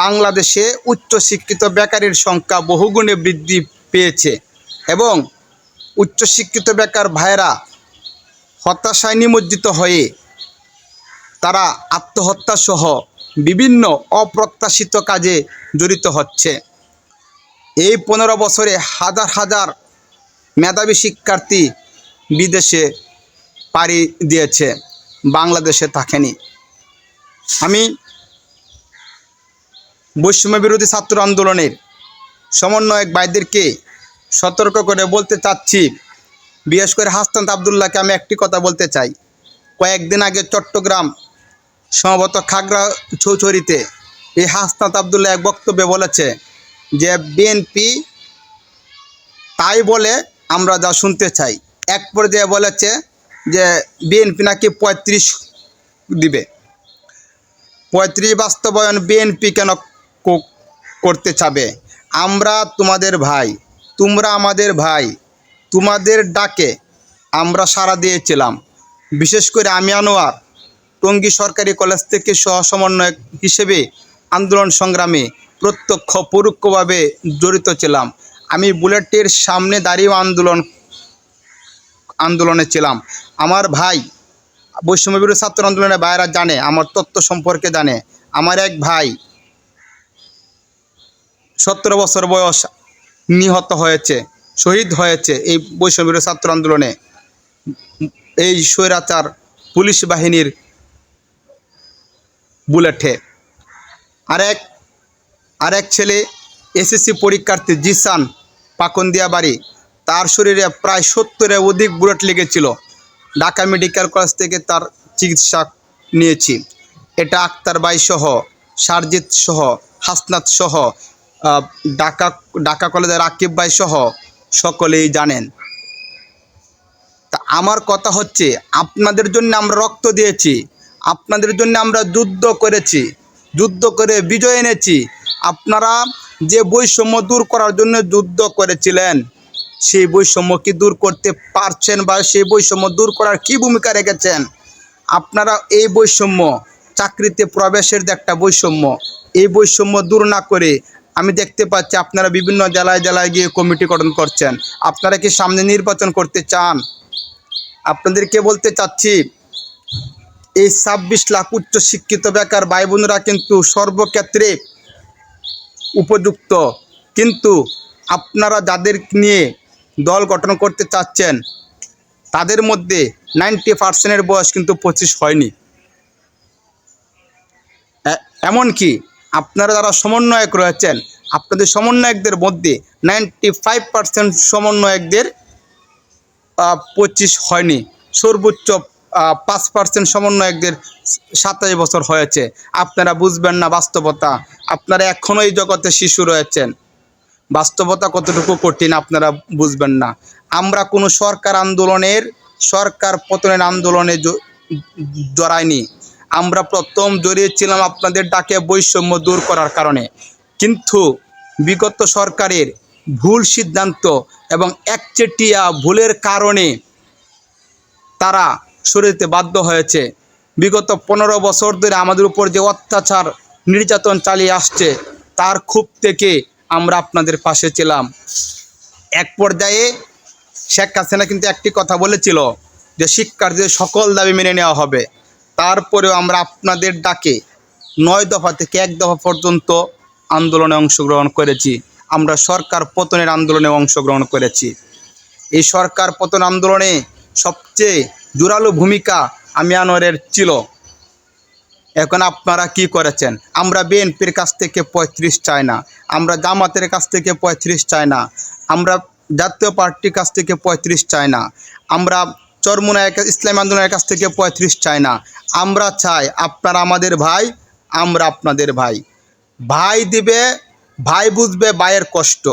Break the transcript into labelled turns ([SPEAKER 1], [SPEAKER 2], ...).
[SPEAKER 1] বাংলাদেশে উচ্চশিক্ষিত বেকারের সংখ্যা বহুগুণে বৃদ্ধি পেয়েছে এবং উচ্চশিক্ষিত বেকার ভাইয়েরা হতাশায় নিমজ্জিত হয়ে তারা আত্মহত্যা সহ বিভিন্ন অপ্রত্যাশিত কাজে জড়িত হচ্ছে। এই পনেরো বছরে হাজার হাজার মেধাবী শিক্ষার্থী বিদেশে পাড়ি দিয়েছে, বাংলাদেশে থাকেনি। আমি বৈষম্য বিরোধী ছাত্র আন্দোলনের সমন্বয়ক ভাইদেরকে সতর্ক করে বলতে চাচ্ছি, বিশেষ করে হাসনাত আবদুল্লাহকে আমি একটি কথা বলতে চাই। কয়েকদিন আগে চট্টগ্রাম সম্ভবত খাগড়া চৌচুরিতে এই হাসনাত আবদুল্লাহ এক বক্তব্যে বলেছে যে, বিএনপি তাই বলে আমরা যা শুনতে চাই। এক পর্যায়ে বলেছে যে, বিএনপি নাকি পঁয়ত্রিশ দিবে। পঁয়ত্রিশ বাস্তবায়ন বিএনপি কেন করতে চাবে। আমরা তোমাদের ভাই, তোমরা আমাদের ভাই, তোমাদের ডাকে আমরা সাড়া দিয়েছিলাম। বিশেষ করে আমি আনোয়ার, টঙ্গী সরকারি কলেজ থেকে সহ হিসেবে আন্দোলন সংগ্রামে প্রত্যক্ষ, পরোক্ষভাবে জড়িত ছিলাম। আমি বুলেটের সামনে দাঁড়িয়েও আন্দোলন, আন্দোলনে ছিলাম। আমার ভাই বৈষম্য বিরোধী ছাত্র আন্দোলনের ভাইরা জানে, আমার তত্ত্ব সম্পর্কে জানে। আমার এক ভাই সতেরো বছর বয়স নিহত হয়েছে, শহীদ হয়েছে এই বৈষম্য ছাত্র আন্দোলনে। এই স্বৈরাচার পুলিশ বাহিনীর বুলেটে। আরেক আরেক ছেলে এসএসসি পরীক্ষার্থী জিসান পাকন্দিয়া বাড়ি তার শরীরে প্রায় সত্তরের অধিক বুলেট লেগেছিল। ঢাকা মেডিকেল কলেজ থেকে তার চিকিৎসা নিয়েছি। এটা আক্তার বাই সহ, সারজিৎ সহ, হাসনাত সহ ঢাকা ঢাকা কলেজের আকিব ভাই সহ সকলেই জানেন। তা আমার কথা হচ্ছে, আপনাদের জন্য আমরা রক্ত দিয়েছি, আপনাদের জন্য আমরা যুদ্ধ করেছি, যুদ্ধ করে বিজয় এনেছি। আপনারা যে বৈষম্য দূর করার জন্য যুদ্ধ করেছিলেন, সেই বৈষম্য কি দূর করতে পারছেন বা সেই বৈষম্য দূর করার কি ভূমিকা রেখেছেন? আপনারা এই বৈষম্য, চাকরিতে প্রবেশের যে একটা বৈষম্য, এই বৈষম্য দূর না করে আমি দেখতে পাচ্ছি আপনারা বিভিন্ন জেলায় জেলায় গিয়ে কমিটি গঠন করছেন। আপনারা কি সামনে নির্বাচন করতে চান? আপনাদেরকে বলতে চাচ্ছি, এই ছাব্বিশ লাখ উচ্চ শিক্ষিত বেকার ভাই বোনেরা কিন্তু সর্বক্ষেত্রে উপযুক্ত। কিন্তু আপনারা যাদের নিয়ে দল গঠন করতে চাচ্ছেন, তাদের মধ্যে নাইনটি পার্সেন্টের বয়স কিন্তু পঁচিশ হয়নি। এমনকি আপনারা যারা সমন্বয়ক রয়েছেন, আপনাদের সমন্বয়কদের মধ্যে নাইনটি ফাইভ পার্সেন্ট সমন্বয়কদের পঁচিশ হয়নি। সর্বোচ্চ পাঁচ পার্সেন্ট সমন্বয়কদের সাতাশ বছর হয়েছে। আপনারা বুঝবেন না বাস্তবতা। আপনারা এখনও এই জগতে শিশু রয়েছেন। বাস্তবতা কতটুকু কঠিন আপনারা বুঝবেন না। আমরা কোনো সরকার আন্দোলনের, সরকার পতনের আন্দোলনে জড়াইনি। আমরা প্রথম জড়িয়েছিলাম আপনাদের ডাকে বৈষম্য দূর করার কারণে। কিন্তু বিগত সরকারের ভুল সিদ্ধান্ত এবং একচেটিয়া ভুলের কারণে তারা সরিতে বাধ্য হয়েছে। বিগত পনেরো বছর ধরে আমাদের উপর যে অত্যাচার, নির্যাতন চালিয়ে আসছে, তার ক্ষোভ থেকে আমরা আপনাদের পাশে ছিলাম। এক পর্যায়ে শেখ হাসিনা কিন্তু একটি কথা বলেছিল যে শিক্ষার্থীদের সকল দাবি মেনে নেওয়া হবে। তারপরেও আমরা আপনাদের ডাকে নয় দফা থেকে এক দফা পর্যন্ত আন্দোলনে অংশগ্রহণ করেছি। আমরা সরকার পতনের আন্দোলনে অংশগ্রহণ করেছি। এই সরকার পতন আন্দোলনে সবচেয়ে জোরালো ভূমিকা আমি আনোয়ারের ছিল। এখন আপনারা কি করেছেন? আমরা বিএনপির কাছ থেকে পঁয়ত্রিশ চাই না। আমরা জামাতের কাছ থেকে পঁয়ত্রিশ চাই না। আমরা জাতীয় পার্টির কাছ থেকে পঁয়ত্রিশ চাই না। আমরা চরমুনায় ইসলাম আন্দোলনের কাছ থেকে পঁয়ত্রিশ চায় না। আমরা চাই আপনারা আমাদের ভাই, আমরা আপনাদের ভাই। ভাই দিবে, ভাই বুঝবে, ভাইয়ের কষ্ট।